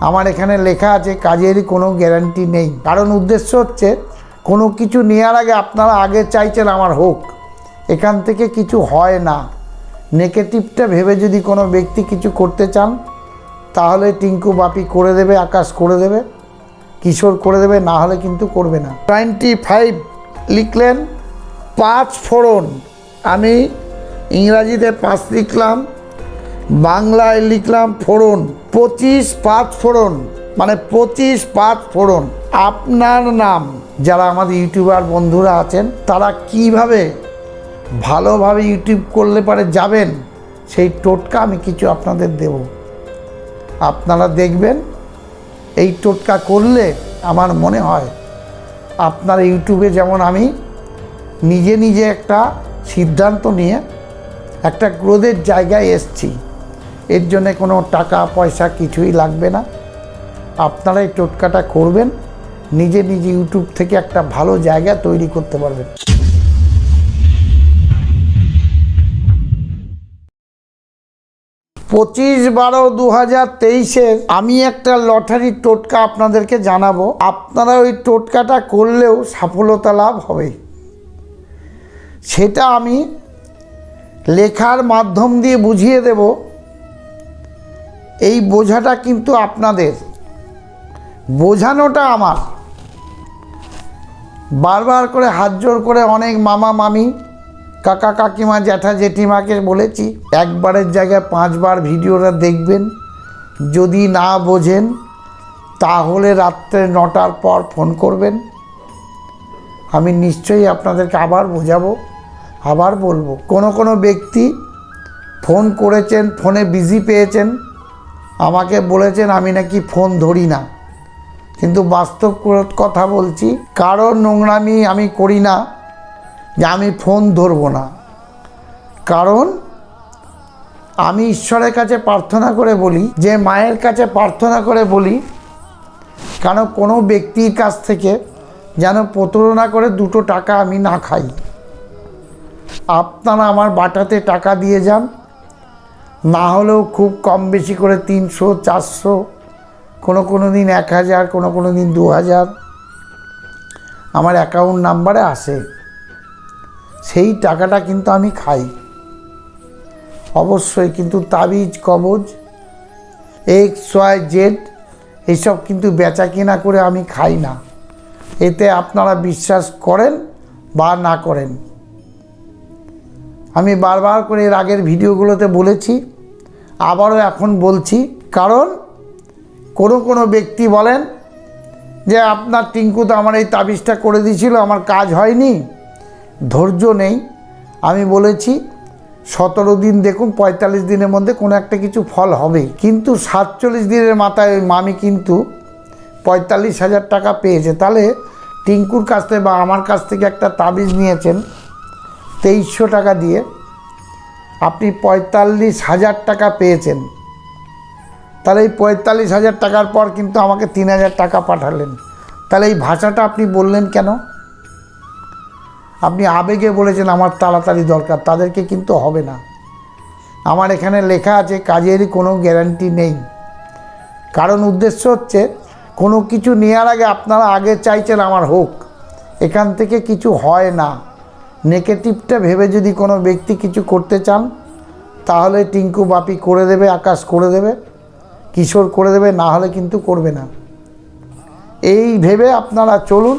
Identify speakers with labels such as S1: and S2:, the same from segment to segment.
S1: আমার এখানে লেখা আছে, কাজেরই কোনো গ্যারান্টি নেই। কারণ উদ্দেশ্য হচ্ছে, কোনো কিছু নেওয়ার আগে আপনারা আগে চাইছেন আমার হোক। এখান থেকে কিছু হয় না। নেগেটিভটা ভেবে যদি কোনো ব্যক্তি কিছু করতে চান, তাহলে টিঙ্কু বাপি করে দেবে, আকাশ করে দেবে, কিশোর করে দেবে, না হলে কিন্তু করবে না। টোয়েন্টি ফাইভ লিখলেন, পাঁচ ফোড়ন। আমি ইংরাজিতে পাঁচ লিখলাম বাংলায় লিখলাম ফোড়ন, পঁচিশ পাঁচ ফোড়ন মানে পঁচিশ পাঁচ ফোড়ন। আপনার নাম, যারা আমাদের ইউটিউবার বন্ধুরা আছেন, তারা কীভাবে ভালোভাবে ইউটিউব করলে পারে যাবেন, সেই টোটকা আমি কিছু আপনাদের দেব। আপনারা দেখবেন, এই টোটকা করলে আমার মনে হয়, আপনার ইউটিউবে যেমন আমি নিজে নিজে একটা সিদ্ধান্ত নিয়ে একটা ক্রোধের জায়গায় এসছি। এর জন্য কোনো টাকা, পয়সা কিছুই লাগবে না। আপনারা এই টোটকাটা করবেন, নিজে নিজে ইউটিউব থেকে একটা ভালো জায়গা তৈরি করতে পারবেন। পঁচিশ বারো দু হাজার তেইশের আমি একটা লটারির টোটকা আপনাদেরকে জানাব। আপনারা ওই টোটকাটা করলেও সফলতা লাভ হবে। সেটা আমি লেখার মাধ্যম দিয়ে বুঝিয়ে দেব। এই বোঝাটা কিন্তু আপনাদের। বোঝানোটা আমার। বারবার করে হাত জোর করে অনেক মামা মামি, কাকা কাকিমা, জ্যাঠা জেঠিমাকে বলেছি, একবারের জায়গায় পাঁচবার ভিডিওটা দেখবেন। যদি না বোঝেন, তাহলে রাত্রে নটার পর ফোন করবেন। আমি নিশ্চয়ই আপনাদেরকে আবার বোঝাবো, আবার বলব। কোনো কোনো ব্যক্তি ফোন করেছেন, ফোনে বিজি পেয়েছেন আমাকে বলেছেন, আমি নাকি ফোন ধরি না। কিন্তু বাস্তব কথা বলছি কারোর নোংরামি আমি করি না, যে আমি ফোন ধরবো না। কারণ আমি ঈশ্বরের কাছে প্রার্থনা করে বলি, যে মায়ের কাছে প্রার্থনা করে বলি, কেন কোনো ব্যক্তির কাছ থেকে যেন প্রতারণা করে দুটো টাকা আমি না খাই। আপনারা আমার বাটাতে টাকা দিয়ে যান না হলেও খুব কম বেশি করে তিনশো, চারশো, কোনো কোনো দিন এক হাজার, কোনো কোনো দিন দু হাজার। আমার অ্যাকাউন্ট নাম্বারে আসে। সেই টাকাটা কিন্তু আমি খাই। অবশ্যই কিন্তু তাবিজ, কবজ এক্স ওয়াই জেড এইসব কিন্তু বেচা কিনা করে আমি খাই না। এতে আপনারা বিশ্বাস করেন বা না করেন। আমি বারবার করে এর আগের ভিডিওগুলোতে বলেছি আবারও এখন বলছি, কারণ কোনো কোনো ব্যক্তি বলেন যে, আপনার টিঙ্কু তো আমার এই তাবিজটা করে দিয়েছিল, আমার কাজ হয়নি, ধৈর্য নেই। আমি বলেছি, সতেরো দিন দেখুন, পঁয়তাল্লিশ দিনের মধ্যে কোনো একটা কিছু ফল হবে। কিন্তু সাতচল্লিশ দিনের মাথায় ওই মামি কিন্তু পঁয়তাল্লিশ হাজার টাকা পেয়েছে। তাহলে টিঙ্কুর কাছ থেকে বা আমার কাছ থেকে একটা তাবিজ নিয়েছেন, তেইশশো টাকা দিয়ে। আপনি পঁয়তাল্লিশ হাজার টাকা পেয়েছেন। তাহলে এই পঁয়তাল্লিশ হাজার টাকার পর কিন্তু আমাকে তিন হাজার টাকা পাঠালেন। তাহলে এই ভাষাটা আপনি বললেন কেন? আপনি আবেগে বলেছেন, আমার তাড়াতাড়ি দরকার, তাদেরকে কিন্তু হবে না। আমার এখানে লেখা আছে কাজেরই কোনো গ্যারান্টি নেই। কারণ উদ্দেশ্য হচ্ছে, কোনো কিছু নেওয়ার আগে আপনারা আগে চাইছেন আমার হোক। এখান থেকে কিছু হয় না। নেগেটিভটা ভেবে যদি কোনো ব্যক্তি কিছু করতে চান, তাহলে টিঙ্কু বাপি করে দেবে, আকাশ করে দেবে, কিশোর করে দেবে, না হলে কিন্তু করবে না। এই ভেবে আপনারা চলুন,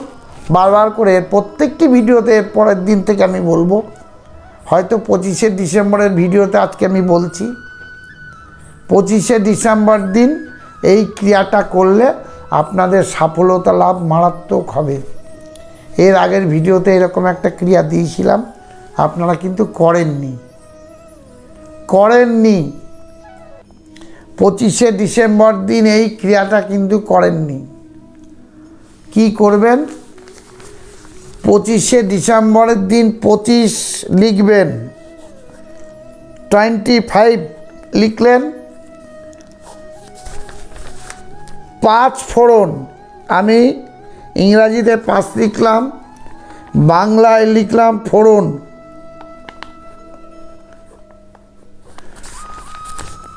S1: বারবার করে প্রত্যেকটি ভিডিওতে পরের দিন থেকে আমি বলব, হয়তো পঁচিশে ডিসেম্বরের ভিডিওতে আজকে আমি বলছি, পঁচিশে ডিসেম্বর দিন এই ক্রিয়াটা করলে আপনাদের সফলতা লাভ মারাত্মক হবে। এর আগের ভিডিওতে এরকম একটা ক্রিয়া দিয়েছিলাম, আপনারা কিন্তু করেননি। করেননি। পঁচিশে ডিসেম্বর দিন এই ক্রিয়াটা কিন্তু করেননি। কি করবেন? পঁচিশে ডিসেম্বরের দিন পঁচিশ লিখবেন। টোয়েন্টি ফাইভ লিখলেন। পাঁচ ফোড়ন। আমি ইংরাজিতে পাঁচ লিখলাম, বাংলায় লিখলাম ফোড়ন।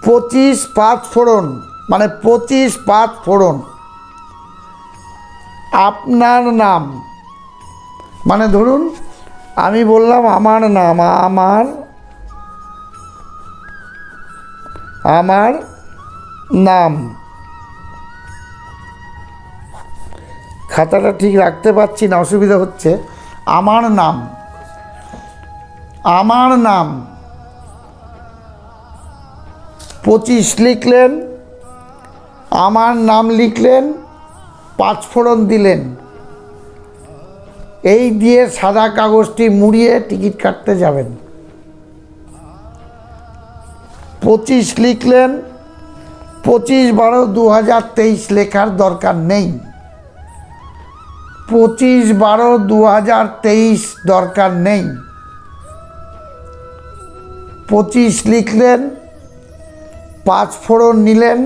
S1: পঁচিশ পাঁচ ফোড়ন মানে পঁচিশ পাঁচ ফোড়ন। আপনার নাম। মানে ধরুন, আমি বললাম আমার নাম, আমার আমার নাম। খাতাটা ঠিক রাখতে পারছি না, অসুবিধা হচ্ছে। আমার নাম। আমার নাম। পঁচিশ লিখলেন। আমার নাম লিখলেন। পাঁচ ফোড়ন দিলেন। এই দিয়ে সাদা কাগজটি মুড়িয়ে টিকিট কাটতে যাবেন। পঁচিশ লিখলেন। পঁচিশ বারো দু হাজার তেইশ লেখার দরকার নেই। পঁচিশ বারো দু হাজার তেইশ দরকার নেই। পঁচিশ লিখলেন, পাঁচ ফোড়ন নিলেন।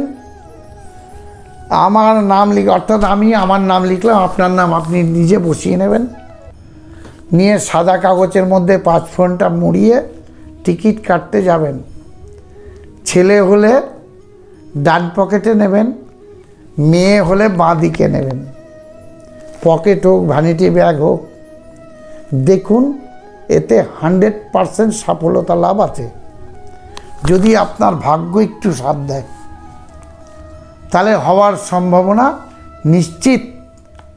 S1: আমার নাম লিখ, অর্থাৎ আমি আমার নাম লিখলাম, আপনার নাম আপনি নিজে বসিয়ে নেবেন। নিয়ে সাদা কাগজের মধ্যে পাঁচ ফোড়নটা মুড়িয়ে টিকিট কাটতে যাবেন। ছেলে হলে ডান পকেটে নেবেন, মেয়ে হলে বাঁ দিকে নেবেন। পকেট হোক ভ্যানিটি ব্যাগ হোক, দেখুন, এতে হান্ড্রেড পারসেন্ট সফলতা লাভ আছে। যদি আপনার ভাগ্য একটু সাথ দেয়, তাহলে হওয়ার সম্ভাবনা নিশ্চিত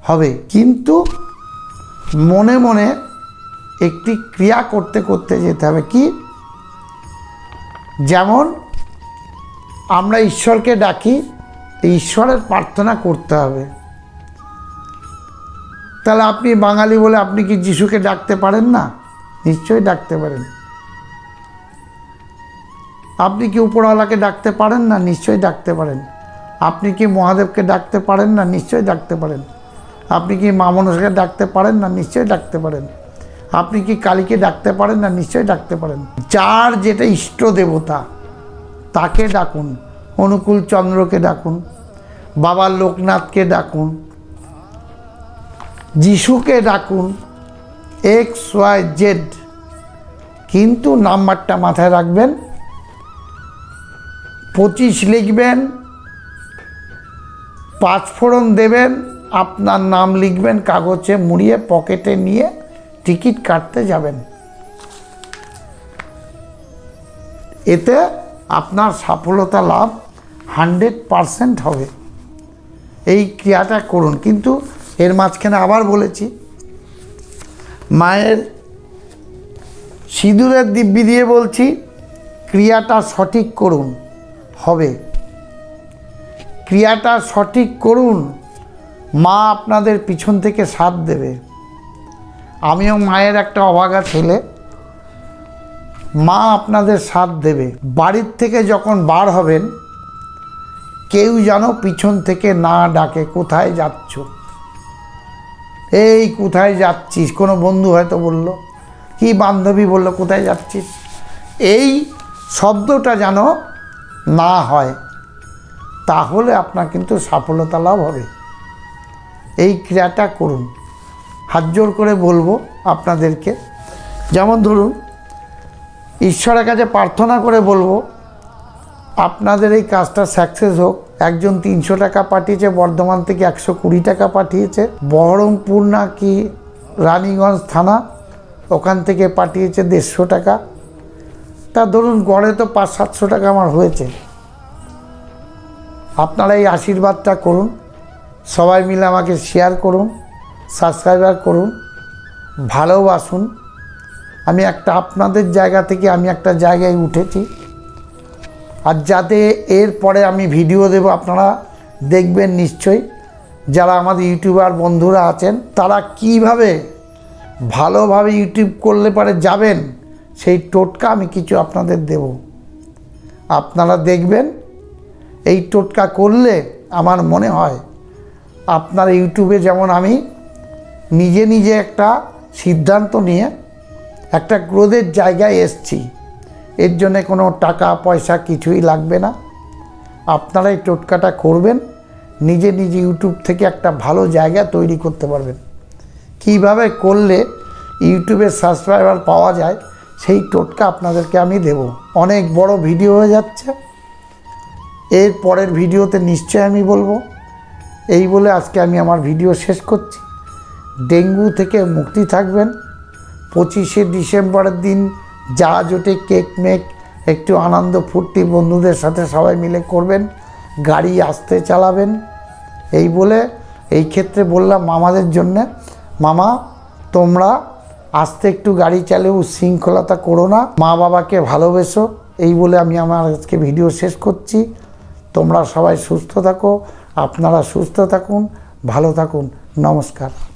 S1: হবে। কিন্তু মনে মনে একটি ক্রিয়া করতে করতে যেতে হবে কি? যেমন, আমরা ঈশ্বরকে ডাকি, ঈশ্বরের প্রার্থনা করতে হবে। তাহলে আপনি বাঙালি বলে আপনি কি যিশুকে ডাকতে পারেন না? নিশ্চয়ই ডাকতে পারেন। আপনি কি উপরওয়ালাকে ডাকতে পারেন না? নিশ্চয়ই ডাকতে পারেন। আপনি কি মহাদেবকে ডাকতে পারেন না? নিশ্চয়ই ডাকতে পারেন। আপনি কি মা মনসাকে ডাকতে পারেন না? নিশ্চয়ই ডাকতে পারেন। আপনি কি কালীকে ডাকতে পারেন না? নিশ্চয়ই ডাকতে পারেন। যার যেটা ইষ্ট দেবতা, তাকে ডাকুন। অনুকূল চন্দ্রকে ডাকুন। বাবা লোকনাথকে ডাকুন। যিশুকে ডাকুন এক্স ওয়াই জেড কিন্তু নাম্বারটা মাথায় রাখবেন। পঁচিশ লিখবেন। পাঁচ ফোড়ন দেবেন। আপনার নাম লিখবেন, কাগজে মুড়িয়ে পকেটে নিয়ে টিকিট কাটতে যাবেন। এতে আপনার সফলতা লাভ হান্ড্রেড পারসেন্ট হবে। এই ক্রিয়াটা করুন। কিন্তু এর মাঝখানে আবার বলেছি, মায়ের সিঁদুরের দিব্যি দিয়ে বলছি, ক্রিয়াটা সঠিক করুন, হবে। ক্রিয়াটা সঠিক করুন, মা আপনাদের পিছন থেকে সাথ দেবে। আমিও মায়ের একটা অভাগা ছেলে, মা আপনাদের সাথ দেবে। বাড়ির থেকে যখন বার হবেন, কেউ যেন পিছন থেকে না ডাকে, কোথায় যাচ্ছ? এই, কোথায় যাচ্ছিস? কোনো বন্ধু হয়তো বলল। কি বান্ধবী? বলল, কোথায় যাচ্ছিস? এই শব্দটা যেন না হয়, তাহলে আপনার কিন্তু সফলতা লাভ হবে। এই ক্রিয়াটা করুন। হাত জোর করে বলব আপনাদেরকে। যেমন ধরুন, ঈশ্বরের কাছে প্রার্থনা করে বলব আপনাদের এই কাজটা সাকসেস হোক। একজন তিনশো টাকা পাঠিয়েছে, বর্ধমান থেকে একশো কুড়ি টাকা পাঠিয়েছে। বহরমপুর না কি রানীগঞ্জ থানা, ওখান থেকে পাঠিয়েছে দেড়শো টাকা। তা ধরুন, গড়ে তো পাঁচ, সাতশো টাকা আমার হয়েছে। আপনারা এই আশীর্বাদটা করুন। সবাই মিলে আমাকে শেয়ার করুন সাবস্ক্রাইবার করুন, ভালোবাসুন। আমি একটা আপনাদের জায়গা থেকে আমি একটা জায়গায় উঠেছি। আর যাতে এরপরে আমি ভিডিও দেব, আপনারা দেখবেন নিশ্চয়ই। যারা আমাদের ইউটিউবার বন্ধুরা আছেন, তারা কীভাবে ভালোভাবে ইউটিউব করলে পারে যাবেন, সেই টোটকা আমি কিছু আপনাদের দেব। আপনারা দেখবেন, এই টোটকা করলে আমার মনে হয়, আপনার ইউটিউবে যেমন আমি নিজে নিজে একটা সিদ্ধান্ত নিয়ে একটা গ্রোথের জায়গায় এসছি। এর জন্যে কোনো টাকা, পয়সা কিছুই লাগবে না। আপনারা এই টোটকাটা করবেন, নিজে নিজে ইউটিউব থেকে একটা ভালো জায়গা তৈরি করতে পারবেন। কীভাবে করলে ইউটিউবে সাবস্ক্রাইবার পাওয়া যায়, সেই টোটকা আপনাদেরকে আমি দেব। অনেক বড় ভিডিও হয়ে যাচ্ছে। এর পরের ভিডিওতে নিশ্চয় আমি বলব। এই বলে আজকে আমি আমার ভিডিও শেষ করছি। ডেঙ্গু থেকে মুক্তি থাকবেন। পঁচিশে ডিসেম্বরের দিন যা জোটে, কেক মেক, একটু আনন্দ, ফুর্তি, বন্ধুদের সাথে সবাই মিলে করবেন, গাড়ি আস্তে চালাবেন। এই বলে, এই ক্ষেত্রে বললাম মামাদের জন্যে, মামা, তোমরা আস্তে একটু গাড়ি চালিয়ে উচ্ছৃঙ্খলতা করো না, মা বাবাকে ভালোবেসো। এই বলে আমি আমার আজকে ভিডিও শেষ করছি। তোমরা সবাই সুস্থ থাকো, আপনারা সুস্থ থাকুন, ভালো থাকুন। নমস্কার।